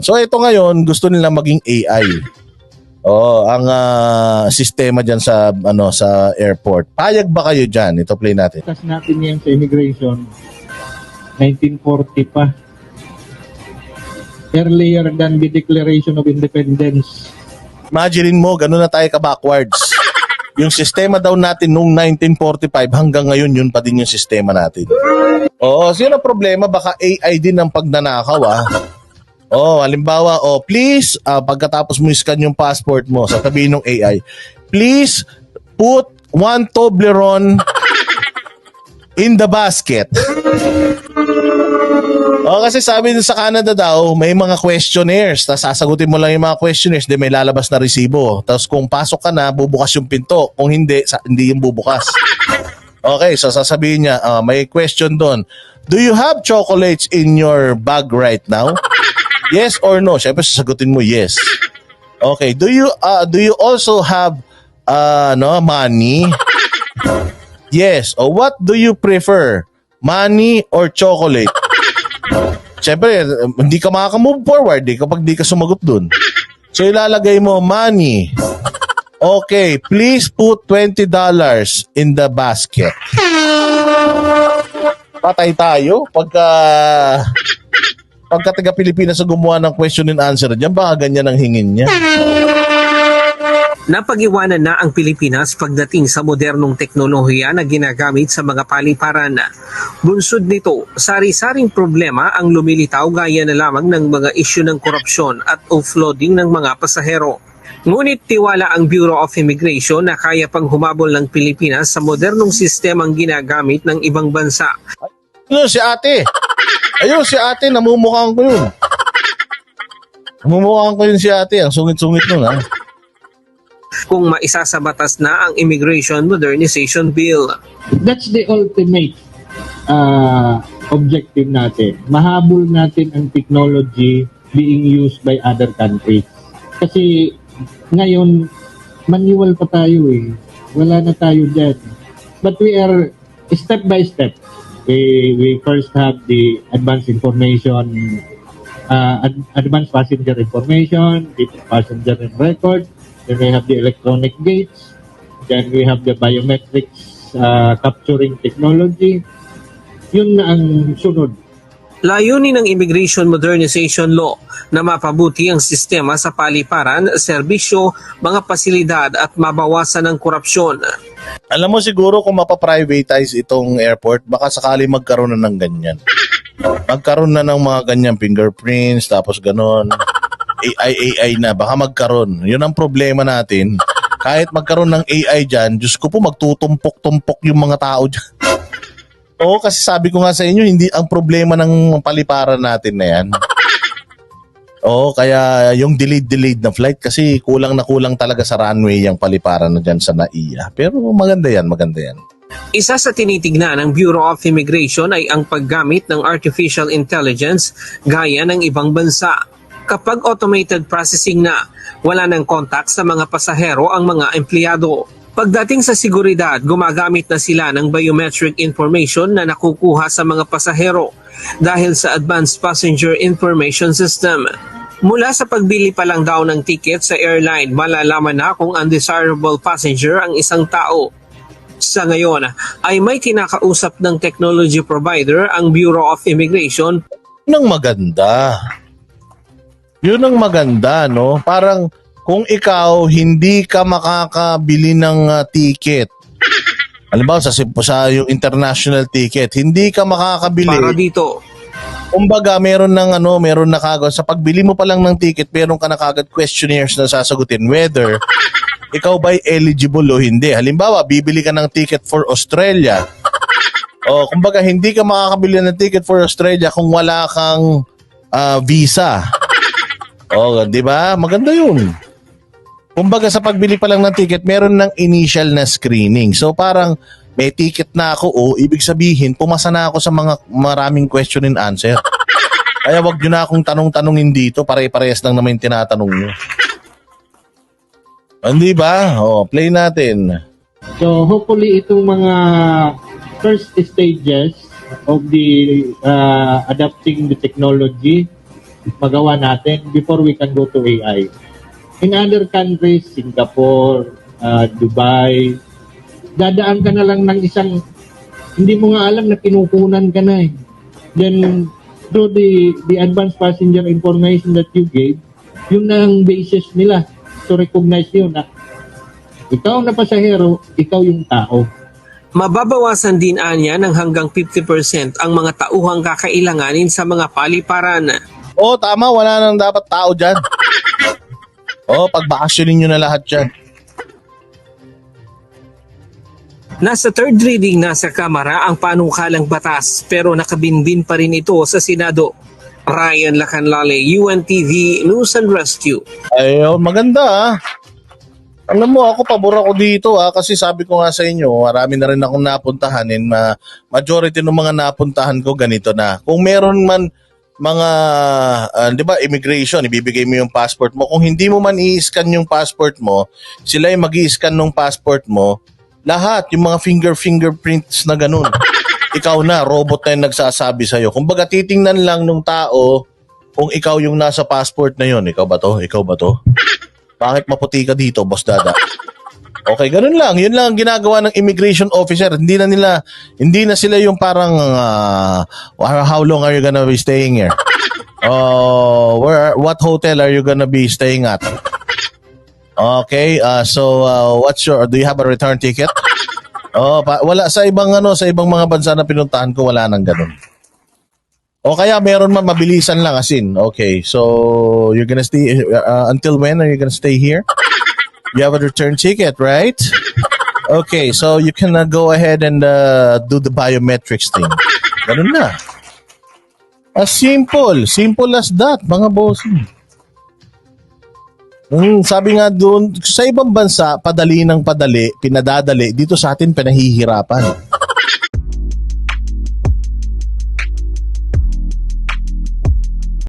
So ito ngayon, gusto nila maging AI. Oh, ang ah, sistema diyan sa ano sa airport. Payag ba kayo diyan? Ito play natin. Tas natin yan sa immigration, 1940 pa. Earlier than the Declaration of Independence. Imagine mo, ganun na tayo ka-backwards. Yung sistema daw natin noong 1945 hanggang ngayon yun pa din yung sistema natin. Oo, sino problema? Baka AI din ang pagnanakaw ah. Oh, halimbawa, oh, please, ah, pagkatapos mo scan yung passport mo, sasabihin ng AI, please put one Toblerone in the basket. Oh, kasi sabi dun sa Canada daw, may mga questionnaires. Tapos sasagutin mo lang yung mga questionnaires, then may lalabas na resibo. Tapos kung pasok ka na, bubukas yung pinto. Kung hindi, sa, hindi yung bubukas. Okay, so sasabihin niya, ah, may question doon. Do you have chocolates in your bag right now? Yes or no? Siyempre sasagutin mo yes. Okay, do you uh, do you also have uh, no, money? Yes. O what do you prefer? Money or chocolate? Siyempre, hindi ka makaka-move forward eh, kapag di ka sumagot dun. So ilalagay mo money. Okay, please put $20 in the basket. Patay tayo pagka pagka taga Pilipinas sa gumawa ng question and answer diyan baka ganyan ang hingin niya. Napag-iwanan na ang Pilipinas pagdating sa modernong teknolohiya na ginagamit sa mga paliparan. Bunsod nito, sari-saring problema ang lumilitaw gaya na lamang ng mga isyu ng korupsyon at offloading ng mga pasahero. Ngunit tiwala ang Bureau of Immigration na kaya pang humabol ng Pilipinas sa modernong sistemang ginagamit ng ibang bansa. Ayun, si ate. Ayun, si ate, namumukhang ko yun. Namumukhang ko yun si ate. Ang sungit-sungit nun, ha? kung maisa sa batas na ang Immigration Modernization Bill. That's the ultimate uh, objective natin. Mahabol natin ang technology being used by other countries. Kasi ngayon, manual pa tayo eh. Wala na tayo dyan. But we are step by step. We, we first have the advanced information, uh, ad- advanced passenger information, the passenger record, then we have the electronic gates, then we have the biometrics uh, capturing technology. Yun na ang sunod. Layunin ng Immigration Modernization Law na mapabuti ang sistema sa paliparan, serbisyo, mga pasilidad at mabawasan ang korupsyon. Alam mo siguro kung mapaprivatize itong airport, baka sakali magkaroon na ng ganyan. Magkaroon na ng mga ganyang fingerprints, tapos ganon. AI, AI na, baka magkaroon. Yun ang problema natin. Kahit magkaroon ng AI dyan, Diyos ko po, magtutumpok-tumpok yung mga tao dyan. Oo, kasi sabi ko nga sa inyo, hindi ang problema ng paliparan natin na yan. Oo, kaya yung delayed-delayed na flight kasi kulang na kulang talaga sa runway yung paliparan na dyan sa NAIA. Pero maganda yan, maganda yan. Isa sa tinitignan ng Bureau of Immigration ay ang paggamit ng artificial intelligence gaya ng ibang bansa. Kapag automated processing na, wala ng contact sa mga pasahero ang mga empleyado. Pagdating sa seguridad, gumagamit na sila ng biometric information na nakukuha sa mga pasahero dahil sa Advanced Passenger Information System. Mula sa pagbili pa lang daw ng ticket sa airline, malalaman na kung undesirable passenger ang isang tao. Sa ngayon ay may kinakausap ng technology provider ang Bureau of Immigration Yun ang maganda. Yun ang maganda, no? Parang kung ikaw hindi ka makakabili ng ah, ticket, halimbawa sa, sa yung international ticket, hindi ka makakabili. para dito. Kumbaga, meron ng ano, meron na kagad. Sa pagbili mo pa lang ng ticket, meron ka na kagad questionnaires na sasagutin whether ikaw ba'y eligible o hindi. Halimbawa, bibili ka ng ticket for Australia. O, kumbaga, hindi ka makakabili ng ticket for Australia kung wala kang ah, visa. O, di ba? Maganda yun. Kumbaga, sa pagbili pa lang ng ticket, meron ng initial na screening. So, parang may ticket na ako, o ibig sabihin, pumasa na ako sa mga maraming question and answer. Kaya wag nyo na akong tanong-tanongin dito, pare-parehas lang naman yung tinatanong nyo. Hindi ba? O, play natin. So hopefully itong mga first stages of the uh, adapting the technology magawa natin before we can go to AI. In other countries, Singapore, uh, Dubai, dadaan ka na lang ng isang, hindi mo nga alam na kinukunan ka na eh. Then, through the, the advanced passenger information that you gave, yun na ang basis nila to recognize yun na ikaw na pasahero, ikaw yung tao. Mababawasan din anya ng hanggang 50% ang mga tauhang kakailanganin sa mga paliparan. Oo, tama. Wala nang dapat tao dyan. Oo, pagbakasyonin nyo na lahat dyan. Nasa third reading na sa Kamara ang panukalang batas pero nakabinbin pa rin ito sa Senado. Ryan Lacanlale, UNTV News and Rescue. Ayun, maganda ah. Alam mo, ako pabor ako dito ah, kasi sabi ko nga sa inyo, marami na rin akong napuntahan and ma- majority ng mga napuntahan ko ganito na. Kung meron man mga, ah, di ba, immigration, ibibigay mo yung passport mo. Kung hindi mo man i-scan yung passport mo, sila yung mag scan ng passport mo, lahat, yung mga finger fingerprints na ganun. ikaw na, robot na yung nagsasabi sa'yo. Kung baga titingnan lang nung tao kung ikaw yung nasa passport na yun. Ikaw ba to? Ikaw ba to? Bakit maputi ka dito, Boss Dada? Okay, ganun lang. Yun lang ang ginagawa ng immigration officer. Hindi na nila, hindi na sila yung parang, ah, how long are you gonna be staying here? Oh, where, what hotel are you gonna be staying at? Okay, uh, so uh, what's your, do you have a return ticket? Oh, pa, wala sa ibang ano, sa ibang mga bansa na pinuntahan ko wala nang ganun. O kaya meron man mabilisan lang asin. Okay, so you're gonna stay uh, until when are you gonna stay here? You have a return ticket, right? Okay, so you can uh, go ahead and uh, do the biometrics thing. Ganun na. As simple. Simple as that, mga bossing. Hmm, sabi nga doon, sa ibang bansa, padali ng padali, pinadadali, dito sa atin pinahihirapan.